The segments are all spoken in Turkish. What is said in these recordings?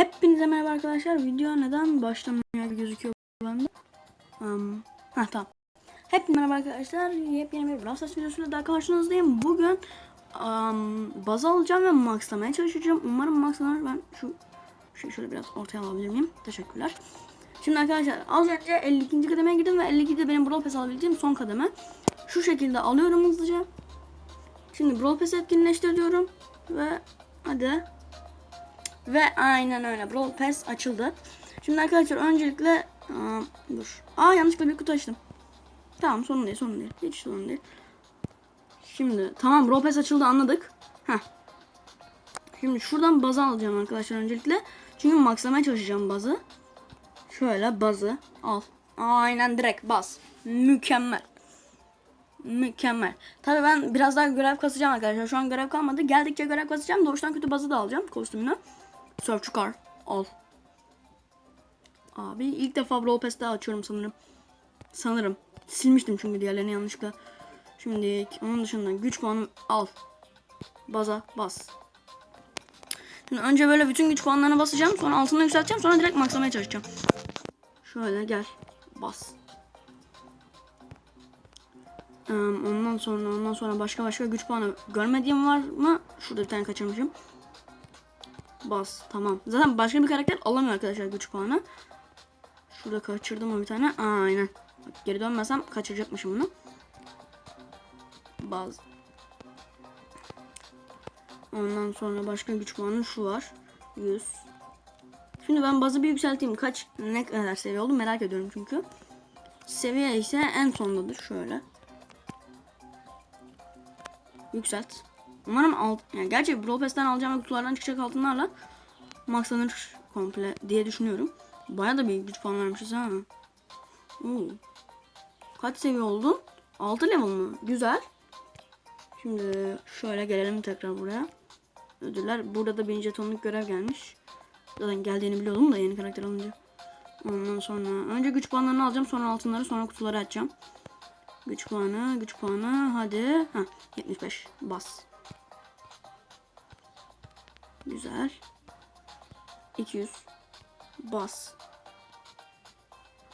Hepinize merhaba arkadaşlar. Video neden başlamıyor gözüküyor bende? Um, ha tamam. Hepinize merhaba arkadaşlar. Yepyeni bir Brawl videosuyla daha karşınızdayım. Bugün um, baz alacağım ve maxlamaya çalışacağım. Umarım maxlanır. Ben şu şey şöyle biraz ortaya alabilir miyim? Teşekkürler. Şimdi arkadaşlar az önce 52. kademeye girdim ve 52 de benim Brawl Pass alabildiğim son kademe. Şu şekilde alıyorum hızlıca. Şimdi Brawl Pass etkinleştir. Ve hadi ve aynen öyle. Brawl Pass açıldı. Şimdi arkadaşlar öncelikle aa, dur. Aa yanlışlıkla bir kutu açtım. Tamam sorun değil sorun değil. Hiç sorun değil. Şimdi tamam Brawl Pass açıldı anladık. Heh. Şimdi şuradan bazı alacağım arkadaşlar öncelikle. Çünkü maxlamaya çalışacağım bazı. Şöyle bazı al. Aynen direkt baz. Mükemmel. Mükemmel. Tabii ben biraz daha görev kasacağım arkadaşlar. Şu an görev kalmadı. Geldikçe görev kasacağım. Doğuştan kötü bazı da alacağım kostümünü. Surf çıkar. Al. Abi ilk defa Brawl Pass'te açıyorum sanırım. Sanırım. Silmiştim çünkü diğerlerini yanlışlıkla. Şimdi onun dışında güç puanı al. Baza bas. Şimdi önce böyle bütün güç puanlarına basacağım. Sonra altını yükselteceğim. Sonra direkt maxlamaya çalışacağım. Şöyle gel. Bas. Ondan sonra ondan sonra başka başka güç puanı görmediğim var mı? Şurada bir tane kaçırmışım. Bas tamam. Zaten başka bir karakter alamıyor arkadaşlar güç puanı. Şurada kaçırdım bir tane. Aynen. Geri dönmesem kaçıracakmışım bunu. Baz. Ondan sonra başka güç puanı şu var. 100. Şimdi ben bazı bir yükselteyim. Kaç ne kadar seviye oldu merak ediyorum çünkü. Seviye ise en sondadır şöyle. Yükselt. Umarım alt, yani gerçi Brawl Pass'ten alacağım kutulardan çıkacak altınlarla maxlanır komple diye düşünüyorum. Baya da bir güç puan vermişiz ha. Oo. Kaç seviye oldun? 6 level mı? Güzel. Şimdi şöyle gelelim tekrar buraya. Ödüller. Burada da birinci tonluk görev gelmiş. Zaten geldiğini biliyordum da yeni karakter alınca. Ondan sonra önce güç puanlarını alacağım. Sonra altınları sonra kutuları açacağım. Güç puanı, güç puanı. Hadi. Ha, 75. Bas. Güzel. 200. Bas.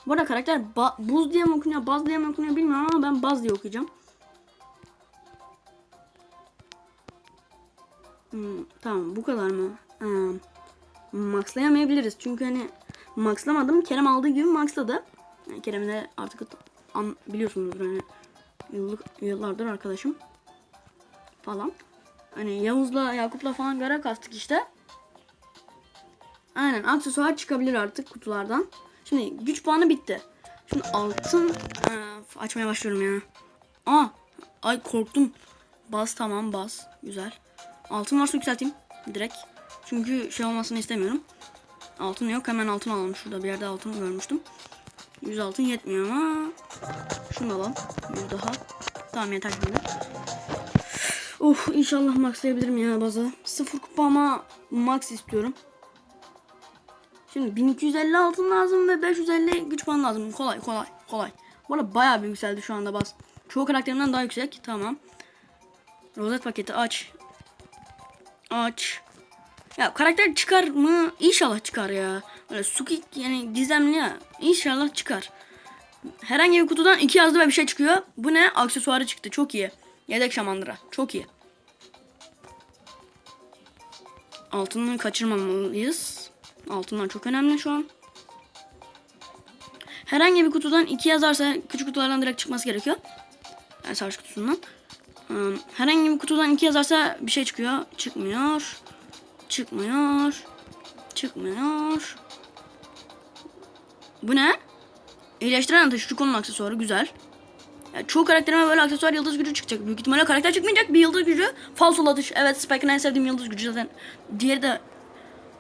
Bu arada karakter buz diye mi okunuyor, baz diye mi okunuyor bilmiyorum ama ben baz diye okuyacağım. Hmm, tamam bu kadar mı? Hmm, maxlayamayabiliriz çünkü hani maxlamadım. Kerem aldığı gibi maxladı. Yani Kerem'i de artık an, biliyorsunuzdur hani yıllık, yıllardır arkadaşım falan. Hani Yavuz'la Yakup'la falan gara kastık işte. Aynen aksesuar çıkabilir artık kutulardan. Şimdi güç puanı bitti. Şimdi altın Aa, açmaya başlıyorum ya. Aa, ay korktum. Bas tamam bas. Güzel. Altın varsa yükselteyim direkt. Çünkü şey olmasını istemiyorum. Altın yok hemen altın alalım. Şurada bir yerde altın görmüştüm. 100 altın yetmiyor ama şunu alalım. Bir daha. Tamam yeter şimdi. Of inşallah maxlayabilirim ya bazı. Sıfır kupa ama max istiyorum. Şimdi 1250 altın lazım ve 550 güç puan lazım. Kolay kolay kolay. Bu arada bayağı bir yükseldi şu anda bas. Çoğu karakterimden daha yüksek. Tamam. Rozet paketi aç. Aç. Ya karakter çıkar mı? İnşallah çıkar ya. Böyle Suki yani gizemli ya. İnşallah çıkar. Herhangi bir kutudan iki yazdı ve bir şey çıkıyor. Bu ne? Aksesuarı çıktı. Çok iyi. Yedek şamandıra. Çok iyi. Altını kaçırmamalıyız. Altınlar çok önemli şu an. Herhangi bir kutudan iki yazarsa küçük kutulardan direkt çıkması gerekiyor. Yani savaş kutusundan. Herhangi bir kutudan iki yazarsa bir şey çıkıyor. Çıkmıyor. Çıkmıyor. Çıkmıyor. Bu ne? İyileştiren ateş şu konunun aksesuarı güzel. Yani çoğu karakterime böyle aksesuar yıldız gücü çıkacak. Büyük ihtimalle karakter çıkmayacak bir yıldız gücü. Falso atış. Evet Spike'ın en sevdiğim yıldız gücü zaten. Diğeri de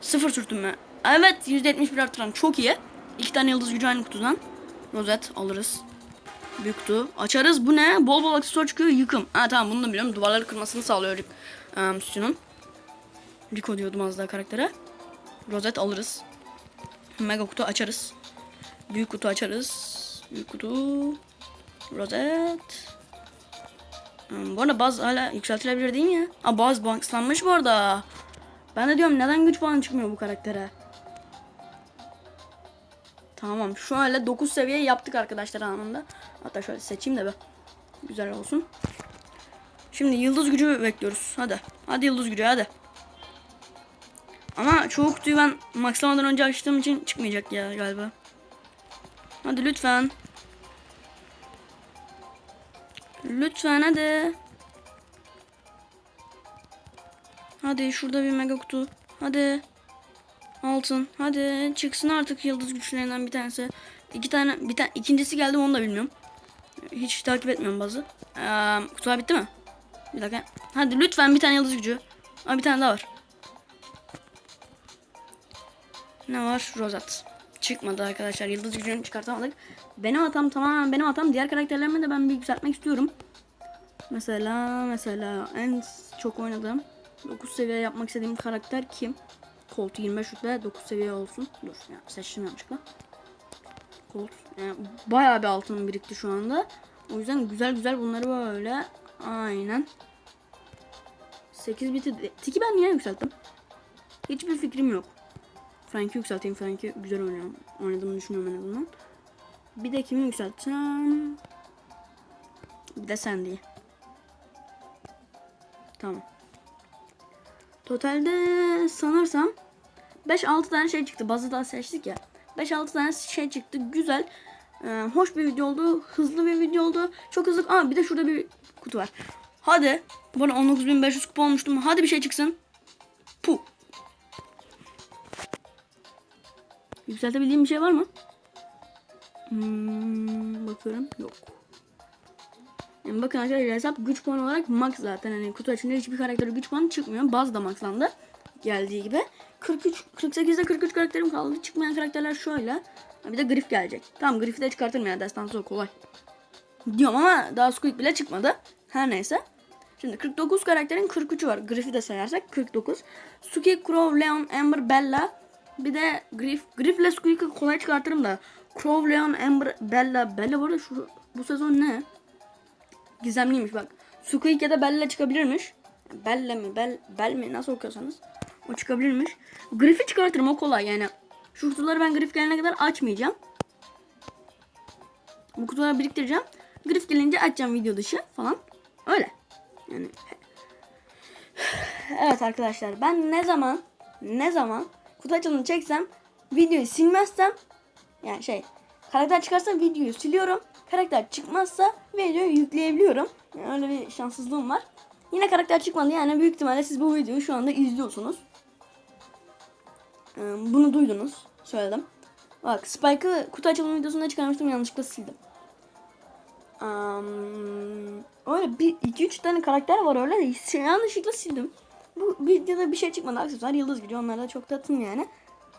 sıfır sürtünme. Evet %71 artıran çok iyi. İki tane yıldız gücü aynı kutudan. Rozet alırız. Büyük kutu. Açarız. Bu ne? Bol bol aksesuar çıkıyor. Yıkım. Ha tamam bunu da biliyorum. Duvarları kırmasını sağlıyor um, Sütun'un. Rico diyordum az daha karaktere. Rozet alırız. Mega kutu açarız. Büyük kutu açarız. Büyük kutu. Rozet. Hmm, bu arada baz hala yükseltilebilir değil mi ya? Aa baz banklanmış bu arada. Ben de diyorum neden güç puanı çıkmıyor bu karaktere. Tamam şöyle 9 seviye yaptık arkadaşlar anında. Hatta şöyle seçeyim de be. Güzel olsun. Şimdi yıldız gücü bekliyoruz. Hadi. Hadi yıldız gücü hadi. Ama çoğu kutuyu ben maxlamadan önce açtığım için çıkmayacak ya galiba. Hadi lütfen. Lütfen hadi. Hadi şurada bir mega kutu. Hadi. Altın. Hadi çıksın artık yıldız güçlerinden bir tanesi. İki tane bir tane ikincisi geldi onu da bilmiyorum. Hiç takip etmiyorum bazı. Ee, kutular bitti mi? Bir dakika. Hadi lütfen bir tane yıldız gücü. Aa, bir tane daha var. Ne var? Rozat. Çıkmadı arkadaşlar. Yıldız gücünü çıkartamadık. Benim hatam tamamen benim hatam. Diğer karakterlerimi de ben bir yükseltmek istiyorum. Mesela mesela en çok oynadığım 9 seviye yapmak istediğim karakter kim? Colt 25 rütbe 9 seviye olsun. Dur ya seçtim yanlışlıkla. Colt. Yani bayağı bir altın birikti şu anda. O yüzden güzel güzel bunları böyle aynen 8 biti. Tiki ben niye yükselttim? Hiçbir fikrim yok. Frank'i yükselteyim. Frank'i güzel oynuyor. Oynadığımı düşünüyorum en azından. Bir de kimi yükselteceğim? Bir de Sandy'yi. Tamam. Totalde sanırsam 5-6 tane şey çıktı. Bazı daha seçtik ya. 5-6 tane şey çıktı. Güzel. Ee, hoş bir video oldu. Hızlı bir video oldu. Çok hızlı. Aa bir de şurada bir kutu var. Hadi. Bana 19.500 kupa olmuştum. Hadi bir şey çıksın. Yükseltebildiğim bir şey var mı? Hmm, bakıyorum. Yok. Yani bakın arkadaşlar hesap güç puanı olarak max zaten. Hani kutu açınca hiçbir karaktere güç puanı çıkmıyor. Bazı da maxlandı. Geldiği gibi. 43, 48'de 43 karakterim kaldı. Çıkmayan karakterler şöyle. Ha, Bir de Grif gelecek. Tamam Grif'i de çıkartırım ya. Destansı o kolay. Diyorum ama daha Squeak bile çıkmadı. Her neyse. Şimdi 49 karakterin 43'ü var. Griff'i de sayarsak 49. Suki, Crow, Leon, Amber, Bella. Bir de Griff. Griff ile Squeak'ı kolay çıkartırım da. Crow, Leon, Amber, Bella. Bella bu arada şu, bu sezon ne? Gizemliymiş bak. Squeak ya da Bella çıkabilirmiş. Bella mi? Bel, Bel mi? Nasıl okuyorsanız. O çıkabilirmiş. Griff'i çıkartırım o kolay yani. Şu kutuları ben Griff gelene kadar açmayacağım. Bu kutuları biriktireceğim. Griff gelince açacağım video dışı falan. Öyle. Yani Evet arkadaşlar ben ne zaman ne zaman kutu açılımını çeksem videoyu silmezsem yani şey karakter çıkarsa videoyu siliyorum. Karakter çıkmazsa videoyu yükleyebiliyorum. Yani öyle bir şanssızlığım var. Yine karakter çıkmadı yani büyük ihtimalle siz bu videoyu şu anda izliyorsunuz. Ee, Bunu duydunuz. Söyledim. Bak Spike'ı kutu açılımı videosunda çıkarmıştım yanlışlıkla sildim. Um, öyle bir iki üç tane karakter var öyle şey, yanlışlıkla sildim. Bu videoda bir şey çıkmadı aksesuar yıldız gücü onlar da çok tatlı yani.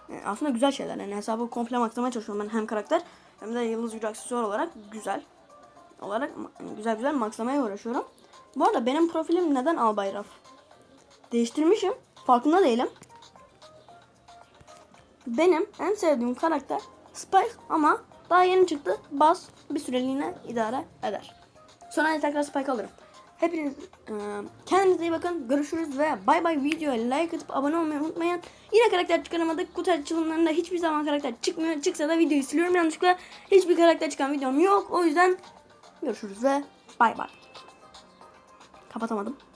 Yani aslında güzel şeyler yani hesabı komple maxlamaya çalışıyorum ben hem karakter hem de yıldız gücü aksesuar olarak güzel olarak güzel güzel maxlamaya uğraşıyorum. Bu arada benim profilim neden Albayraf? Değiştirmişim. Farkında değilim. Benim en sevdiğim karakter Spike ama daha yeni çıktı. Bas bir süreliğine idare eder. Sonra tekrar Spike alırım. Hepiniz e, kendinize iyi bakın. Görüşürüz ve bay bay videoya like atıp abone olmayı unutmayın. Yine karakter çıkaramadık. Kutu açılımlarında hiçbir zaman karakter çıkmıyor. Çıksa da videoyu siliyorum yanlışlıkla. Hiçbir karakter çıkan videom yok. O yüzden görüşürüz ve bay bay. Kapatamadım.